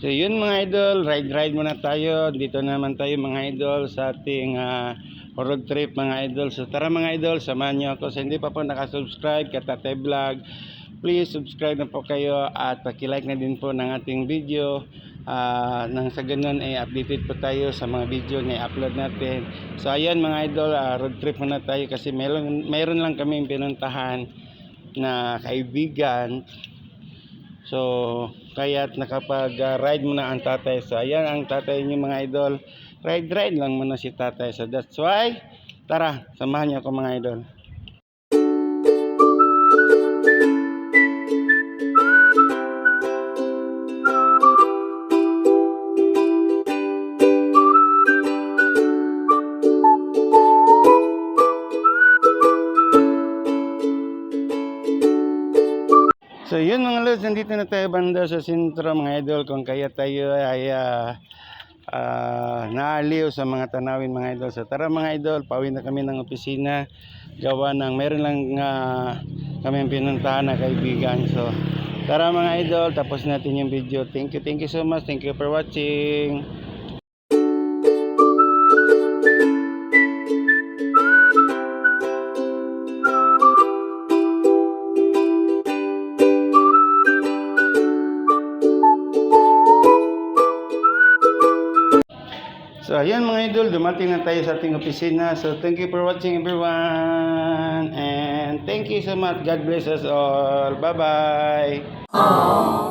So yun mga idol, ride-ride muna tayo. Dito naman tayo mga idol sa ating ah, road trip mga idol. So tara mga idol, samahan niyo ako. Sa hindi pa po nakasubscribe, Katate Vlog, please subscribe na po kayo at paki-like na din po ng ating video. Ah, nang sa ganun ay updated po tayo sa mga video na i-upload natin. So ayan mga idol, ah, road trip muna tayo kasi meron, meron lang kami pinuntahan na kaibigan So, kaya't nakapag-ride muna ang tatay. So, ayan ang tatay niyo mga idol. Ride-ride lang muna si tatay. So, that's why, tara, samahan niyo ako mga idol. So yun mga lods, nandito na tayo banda sa sentro mga idol kung kaya tayo ay ah, ah, naaliw sa mga tanawin mga idol. So tara mga idol, pauwi na kami ng opisina. Gawa ng meron lang uh, kami pinuntahan na kaibigan. So tara mga idol, tapos natin yung video. Thank you, thank you so much. Thank you for watching. So ayan mga idol, dumating na tayo sa ating opisina. So thank you for watching everyone. And thank you so much. God bless us all. Bye-bye.